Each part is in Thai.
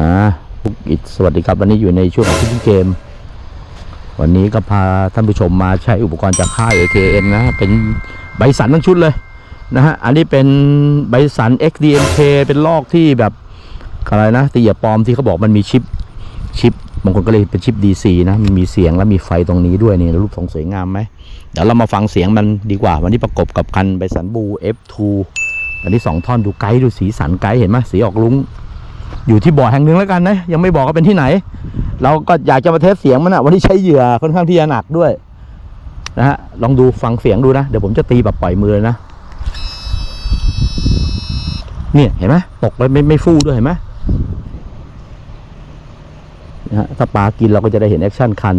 อ่าทุกอิสวัสดีครับ วันนี้อยู่ในช่วงของทุกเกม วันนี้ก็พาท่านผู้ชมมาใช้อุปกรณ์จากค่าย AKM นะ เป็นใบสันทั้งชุดเลยนะฮะ อันนี้เป็นใบสัน XDMK เป็นลอกที่แบบอะไรนะตีเหยียบปลอมที่เขาบอกมันมีชิปชิปบางคนก็เลยเป็นชิป DC นะมันมีเสียงแล้วมีไฟตรงนี้ด้วยนี่แล้วรูปทรงสวยงามไหมเดี๋ยวเรามาฟังเสียงมันดีกว่า วันนี้ประกบกับคันใบสันบู F2 อันนี้สองท่อนดูไกด์ดูสีสันไกด์เห็นไหมสีออกลุ้ง อยู่ที่บ่อแห่งหนึ่งแล้วกันนะ ยังไม่บอกว่าเป็นที่ไหน เราก็อยากจะมาเทสเสียงมันอะวันนี้ใช้เหยื่อค่อนข้างที่จะหนักด้วยนะฮะลองดูฟังเสียงดูนะ เดี๋ยวผมจะตีแบบปล่อยมือเลยนะ เนี่ยเห็นไหมตกเลยไม่ไม่ฟู่ด้วยเห็นไหมนะฮะถ้าปลากินเราก็จะได้เห็นแอคชั่นคัน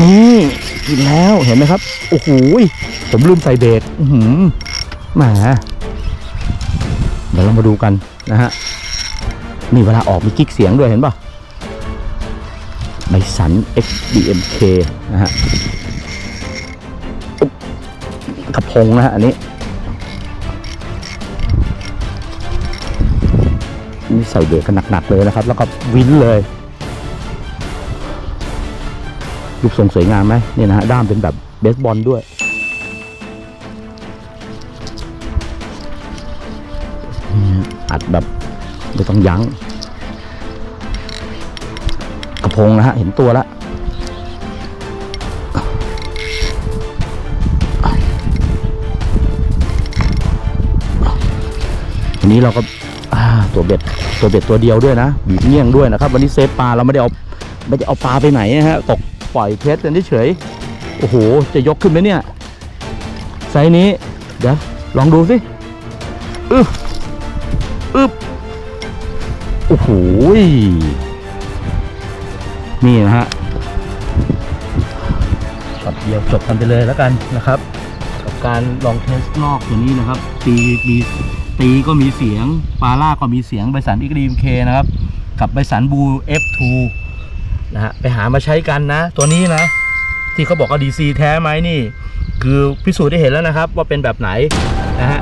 นี่กินแล้วเห็นไหมครับ โอ้โหผมลืมใส่เบรกอื้อหือแหม เดี๋ยวเรามาดูกันนะฮะนี่เวลาออกมีกิ๊กเสียงด้วยเห็นป่ะไบสัน XDMK นะฮะอุ๊บกระพงนะฮะอันนี้นี่ใส่เบรกกันหนักๆเลยนะครับ แล้วก็วินเลยรูปทรงสวยงามไหมเนี่ยนะฮะด้ามเป็นแบบเบสบอลด้วย อัดแบบไม่ต้องยัง้ง กระพงนะฮะ เห็นตัวแล้ววันนี้เราก็ตัวเบ็ดตัวเบ็ดตัวเดียวด้วยนะบีบเงี้ยงด้วยนะครับ วันนี้เซฟปลาเราไม่ได้เอาไม่ได้เอาปลาไปไหนนะฮะตกปล่อยเทสกันเฉยโอ้โห จะยกขึ้นไหมเนี่ยไซนี้ เดี๋ยว ลองดูสิอึ๊บ อึ๊บโอ้โหนี่นะฮะกับเดียวจบกันไปเลยแล้วกันนะครับ กับการลองเทสลอกตัวนี้นะครับ ตีมีตีก็มีเสียงปาล่าก็มีเสียงใบสันอีกรีมเคนะครับ กับใบสันบู F2 นะฮะไปหามาใช้กันนะ ตัวนี้นะ ที่เขาบอกว่า DC แท้ไหมนี่ คือพิสูจน์ได้เห็นแล้วนะครับ ว่าเป็นแบบไหนนะฮะ